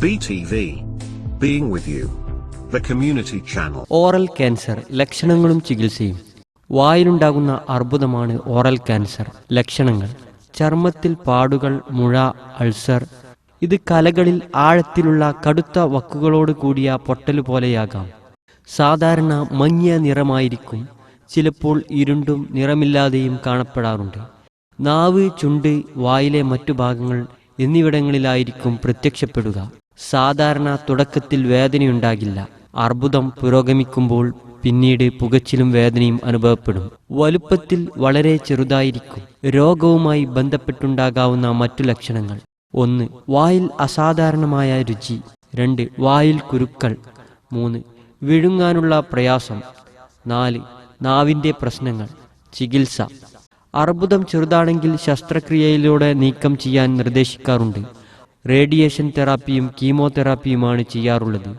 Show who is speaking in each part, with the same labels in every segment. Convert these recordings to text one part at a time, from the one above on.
Speaker 1: BTV. Being with you. The community channel.
Speaker 2: Oral cancer ലക്ഷണങ്ങളും ചികിത്സയും വായിലുണ്ടാകുന്ന അർബുദമാണ് oral cancer ലക്ഷണങ്ങൾ ചർമ്മത്തിൽ പാടുകൾ മുഴ അൾസർ ഇത് കലകളിൽ ആഴത്തിലുള്ള കടുത്ത വക്കുകളോട് കൂടിയ പൊട്ടലുപോലെയാകാം സാധാരണ മങ്ങിയ നിറമായിരിക്കും ചിലപ്പോൾ ഇരുണ്ടും നിറമില്ലാതെയും കാണപ്പെടാറുണ്ട് നാവ് ചുണ്ട് വായിലെ മറ്റു ഭാഗങ്ങൾ എന്നിവിടങ്ങളിലായിരിക്കും പ്രത്യക്ഷപ്പെടുക സാധാരണ തുടക്കത്തിൽ വേദനയുണ്ടാകില്ല. അർബുദം പുരോഗമിക്കുമ്പോൾ പിന്നീട് പുകച്ചിലും വേദനയും അനുഭവപ്പെടും. വലുപ്പത്തിൽ വളരെ ചെറുതായിരിക്കും. രോഗവുമായി ബന്ധപ്പെട്ടുണ്ടാകാവുന്ന മറ്റു ലക്ഷണങ്ങൾ. ഒന്ന് വായിൽ അസാധാരണമായ രുചി. രണ്ട് വായിൽ കുരുക്കൾ. മൂന്ന് വിഴുങ്ങാനുള്ള പ്രയാസം. നാല് നാവിന്റെ പ്രശ്നങ്ങൾ. ചികിത്സ. അർബുദം ചെറുതാണെങ്കിൽ ശസ്ത്രക്രിയയിലൂടെ നീക്കം ചെയ്യാൻ നിർദ്ദേശിക്കാറുണ്ട്. റേഡിയേഷൻ തെറാപ്പിയും കീമോതെറാപ്പിയുമാണ് ചെയ്യാറുള്ളത്.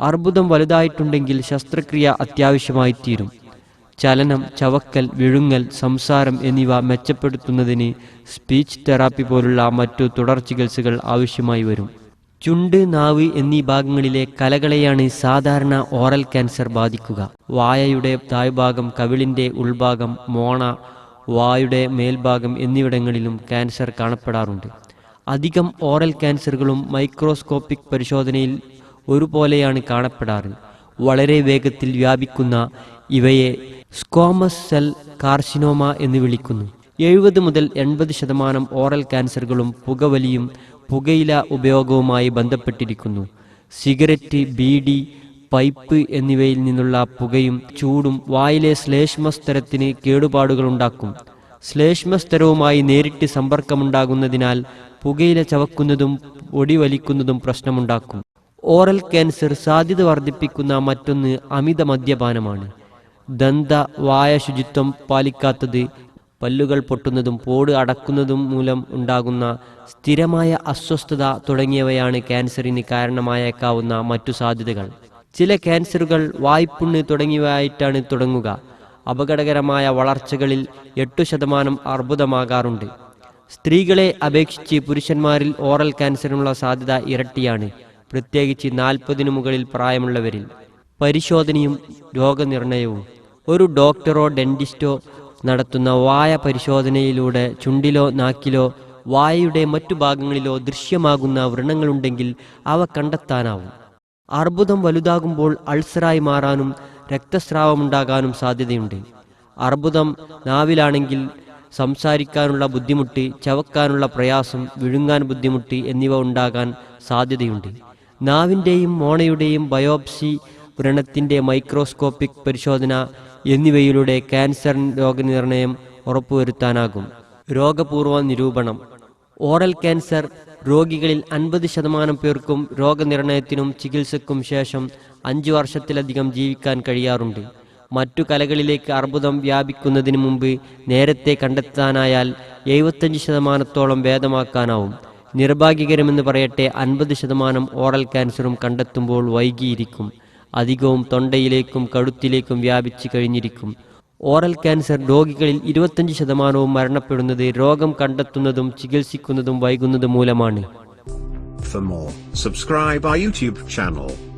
Speaker 2: അർബുദം വലുതായിട്ടുണ്ടെങ്കിൽ ശസ്ത്രക്രിയ അത്യാവശ്യമായി തീരും ചലനം ചവക്കൽ വിഴുങ്ങൽ സംസാരം എന്നിവ മെച്ചപ്പെടുത്തുന്നതിന് സ്പീച്ച് തെറാപ്പി പോലുള്ള മറ്റു തുടർ ചികിത്സകൾ ആവശ്യമായി വരും. ചുണ്ട് നാവ് എന്നീ ഭാഗങ്ങളിലെ കലകളെയാണ് സാധാരണ ഓറൽ ക്യാൻസർ ബാധിക്കുക. വായയുടെ താഴ്ഭാഗം കവിളിന്റെ ഉൾഭാഗം മോണ വായുടെ മേൽഭാഗം എന്നിവിടങ്ങളിലും ക്യാൻസർ കാണപ്പെടാറുണ്ട്. അധികം ഓറൽ ക്യാൻസറുകളും മൈക്രോസ്കോപ്പിക് പരിശോധനയിൽ ഒരുപോലെയാണ് കാണപ്പെടാറ്. വളരെ വേഗത്തിൽ വ്യാപിക്കുന്ന ഇവയെ സ്കോമസ് സെൽ കാർസിനോമ എന്ന് വിളിക്കുന്നു. എഴുപത് മുതൽ എൺപത് ശതമാനം ഓറൽ ക്യാൻസറുകളും പുകവലിയും പുകയില ഉപയോഗവുമായി ബന്ധപ്പെട്ടിരിക്കുന്നു. സിഗരറ്റ് ബീഡി പൈപ്പ് എന്നിവയിൽ നിന്നുള്ള പുകയും ചൂടും വായിലെ ശ്ലേഷ്മസ്തരത്തിന് കേടുപാടുകളുണ്ടാക്കും. ശ്ലേഷ്മസ്തരവുമായി നേരിട്ട് സമ്പർക്കമുണ്ടാകുന്നതിനാൽ പുകയില ചവക്കുന്നതും ഒടിവലിക്കുന്നതും പ്രശ്നമുണ്ടാക്കും. ഓറൽ ക്യാൻസർ സാധ്യത വർദ്ധിപ്പിക്കുന്ന മറ്റൊന്ന് അമിത മദ്യപാനമാണ് ദന്ത വായ ശുചിത്വം പാലിക്കാത്തത് പല്ലുകൾ പൊട്ടുന്നതും പോട് അടക്കുന്നതും മൂലം ഉണ്ടാകുന്ന സ്ഥിരമായ അസ്വസ്ഥത തുടങ്ങിയവയാണ് ക്യാൻസറിന് കാരണമായേക്കാവുന്ന മറ്റു സാധ്യതകൾ. ചില ക്യാൻസറുകൾ വായ്പുണ്ണ് തുടങ്ങിയവയായിട്ടാണ് തുടങ്ങുക. അപകടകരമായ വളർച്ചകളിൽ എട്ടു ശതമാനം അർബുദമാകാറുണ്ട്. സ്ത്രീകളെ അപേക്ഷിച്ച് പുരുഷന്മാരിൽ ഓറൽ ക്യാൻസറിനുള്ള സാധ്യത ഇരട്ടിയാണ്. പ്രത്യേകിച്ച് നാൽപ്പതിനു മുകളിൽ പ്രായമുള്ളവരിൽ. പരിശോധനയും രോഗനിർണയവും. ഒരു ഡോക്ടറോ ഡെന്റിസ്റ്റോ നടത്തുന്ന വായ പരിശോധനയിലൂടെ ചുണ്ടിലോ നാക്കിലോ വായയുടെ മറ്റു ഭാഗങ്ങളിലോ ദൃശ്യമാകുന്ന വ്രണങ്ങളുണ്ടെങ്കിൽ അവ കണ്ടെത്താനാവും. അർബുദം വലുതാകുമ്പോൾ അൾസറായി മാറാനും രക്തസ്രാവമുണ്ടാകാനും സാധ്യതയുണ്ട്. അർബുദം നാവിലാണെങ്കിൽ സംസാരിക്കാനുള്ള ബുദ്ധിമുട്ട് ചവക്കാനുള്ള പ്രയാസം വിഴുങ്ങാൻ ബുദ്ധിമുട്ട് എന്നിവ ഉണ്ടാകാൻ സാധ്യതയുണ്ട്. നാവിന്റെയും മോണയുടെയും ബയോപ്സി വ്രണത്തിന്റെ മൈക്രോസ്കോപ്പിക് പരിശോധന എന്നിവയിലൂടെ ക്യാൻസർ രോഗനിർണയം ഉറപ്പുവരുത്താനാകും. രോഗപൂർവ നിരൂപണം. ഓറൽ ക്യാൻസർ രോഗികളിൽ അൻപത് ശതമാനം പേർക്കും രോഗനിർണയത്തിനും ചികിത്സക്കും ശേഷം അഞ്ചു വർഷത്തിലധികം ജീവിക്കാൻ കഴിയാറുണ്ട്. മറ്റു കലകളിലേക്ക് അർബുദം വ്യാപിക്കുന്നതിന് മുമ്പ് നേരത്തെ കണ്ടെത്താനായാൽ എഴുപത്തഞ്ച് ശതമാനത്തോളം ഭേദമാക്കാനാവും. നിർഭാഗ്യകരമെന്ന് പറയട്ടെ അൻപത് ശതമാനം ഓറൽ ക്യാൻസറും കണ്ടെത്തുമ്പോൾ വൈകിയിരിക്കും. അധികവും തൊണ്ടയിലേക്കും കഴുത്തിലേക്കും വ്യാപിച്ചു കഴിഞ്ഞിരിക്കും. ഓറൽ ക്യാൻസർ രോഗികളിൽ ഇരുപത്തഞ്ച് ശതമാനവും മരണപ്പെടുന്നത് രോഗം കണ്ടെത്തുന്നതും ചികിത്സിക്കുന്നതും വൈകുന്നത് മൂലമാണ്.
Speaker 1: For more, subscribe our YouTube channel.